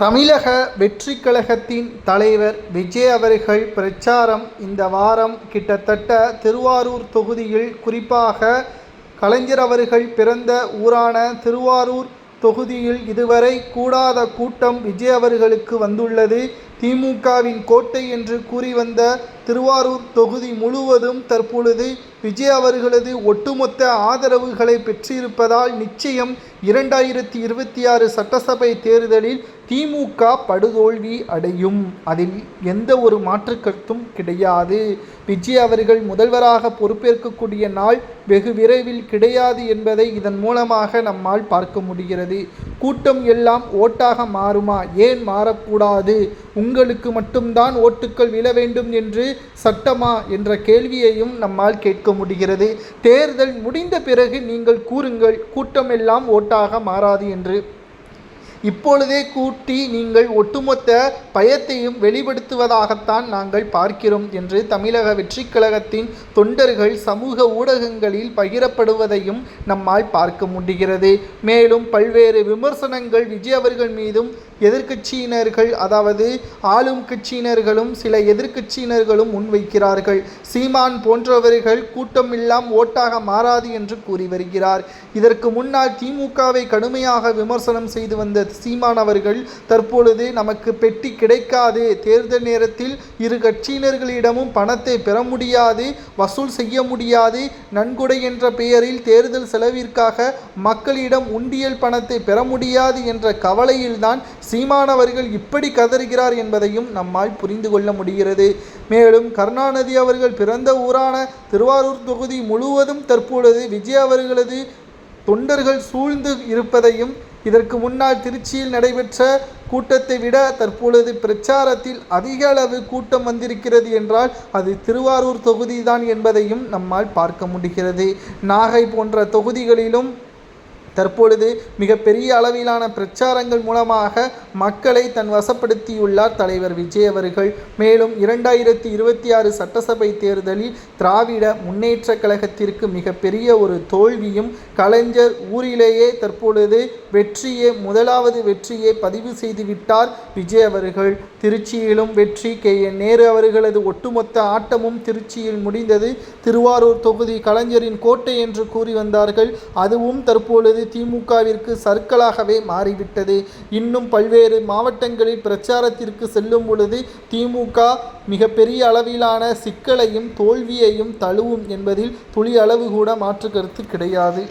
தமிழக வெற்றி கழகத்தின் தலைவர் விஜய் அவர்கள் பிரச்சாரம் இந்த வாரம் கிட்டத்தட்ட திருவாரூர் தொகுதியில் குறிப்பாக கலைஞர் அவர்கள் பிறந்த ஊரான திருவாரூர் தொகுதியில் இதுவரை கூடாத கூட்டம் விஜய் அவர்களுக்கு வந்துள்ளது. திமுகவின் கோட்டை என்று கூறி வந்த திருவாரூர் தொகுதி முழுவதும் தற்பொழுது விஜய் அவர்களது ஒட்டுமொத்த ஆதரவுகளை பெற்றிருப்பதால் நிச்சயம் இரண்டாயிரத்தி இருபத்தி ஆறு சட்டசபை தேர்தலில் திமுக படுதோல்வி அடையும். அதில் எந்த ஒரு மாற்று கருத்தும் கிடையாது. விஜய் அவர்கள் முதல்வராக பொறுப்பேற்கக்கூடிய நாள் வெகு விரைவில் கிடையாது என்பதை இதன் மூலமாக நம்மால் பார்க்க முடிகிறது. கூட்டம் எல்லாம் ஓட்டாக மாறுமா? ஏன் மாறக்கூடாது? உங்களுக்கு மட்டும்தான் ஓட்டுக்கள் விழ வேண்டும் என்று சட்டமா? என்ற கேள்வியையும் நம்மால் கேட்க முடிகிறது. தேர்தல் முடிந்த பிறகு நீங்கள் கூறுங்கள் கூட்டம் எல்லாம் ஓட்டாக மாறாது என்று. இப்பொழுதே கூட்டி நீங்கள் ஒட்டுமொத்த பயத்தையும் வெளிப்படுத்துவதாகத்தான் நாங்கள் பார்க்கிறோம் என்று தமிழக வெற்றிக் கழகத்தின் தொண்டர்கள் சமூக ஊடகங்களில் பகிரப்படுவதையும் நம்மால் பார்க்க முடிகிறது. மேலும் பல்வேறு விமர்சனங்கள் விஜய் அவர்கள் மீதும் எதிர்க்கட்சியினர்கள் அதாவது ஆளும் கட்சியினர்களும் சில எதிர்க்கட்சியினர்களும் முன்வைக்கிறார்கள். சீமான் போன்றவர்கள் கூட்டம் எல்லாம் ஓட்டாக மாறாது என்று கூறி வருகிறார். இதற்கு முன்னால் திமுகவை கடுமையாக விமர்சனம் செய்து வந்த சீமான் அவர்கள் தற்பொழுது நமக்கு பெட்டி கிடைக்காது. தேர்தல் நேரத்தில் இரு கட்சியினர்களிடமும் பணத்தை பெற முடியாது வசூல் செய்ய முடியாது. நன்கொடை என்ற பெயரில் தேர்தல் செலவிற்காக மக்களிடம் உண்டியல் பணத்தை பெற முடியாது என்ற கவலையில்தான் சீமானவர்கள் இப்படி கதறுகிறார் என்பதையும் நம்மால் புரிந்து கொள்ள முடிகிறது. மேலும் கருணாநிதி அவர்கள் பிறந்த ஊரான திருவாரூர் தொகுதி முழுவதும் தற்பொழுது விஜய் அவர்களது தொண்டர்கள் சூழ்ந்து இருப்பதையும் இதற்கு முன்னால் திருச்சியில் நடைபெற்ற கூட்டத்தை விட தற்பொழுது பிரச்சாரத்தில் அதிக அளவு கூட்டம் வந்திருக்கிறது என்றால் அது திருவாரூர் தொகுதிதான் என்பதையும் நம்மால் பார்க்க முடிகிறது. நாகை போன்ற தொகுதிகளிலும் தற்பொழுது மிகப்பெரிய அளவிலான பிரச்சாரங்கள் மூலமாக மக்களை தன் வசப்படுத்தியுள்ளார் தலைவர் விஜய் அவர்கள். மேலும் இரண்டாயிரத்தி இருபத்தி ஆறு சட்டசபை தேர்தலில் திராவிட முன்னேற்ற கழகத்திற்கு மிகப்பெரிய ஒரு தோல்வியும் கலைஞர் ஊரிலேயே தற்பொழுது வெற்றியே முதலாவது வெற்றியை பதிவு செய்துவிட்டார் விஜய் அவர்கள். திருச்சியிலும் வெற்றி கே. என். நேரு அவர்களது ஒட்டுமொத்த ஆட்டமும் திருச்சியில் முடிந்தது. திருவாரூர் தொகுதி கலைஞரின் கோட்டை என்று கூறி வந்தார்கள். அதுவும் தற்பொழுது திமுகவிற்கு சர்க்கலாகவே மாறிவிட்டது. இன்னும் பல்வேறு மாவட்டங்களில் பிரச்சாரத்திற்கு செல்லும் பொழுது திமுக மிகப்பெரிய அளவிலான சிக்கலையும் தோல்வியையும் தழுவும் என்பதில் துளி அளவு கூட மாற்று கருத்து கிடையாது.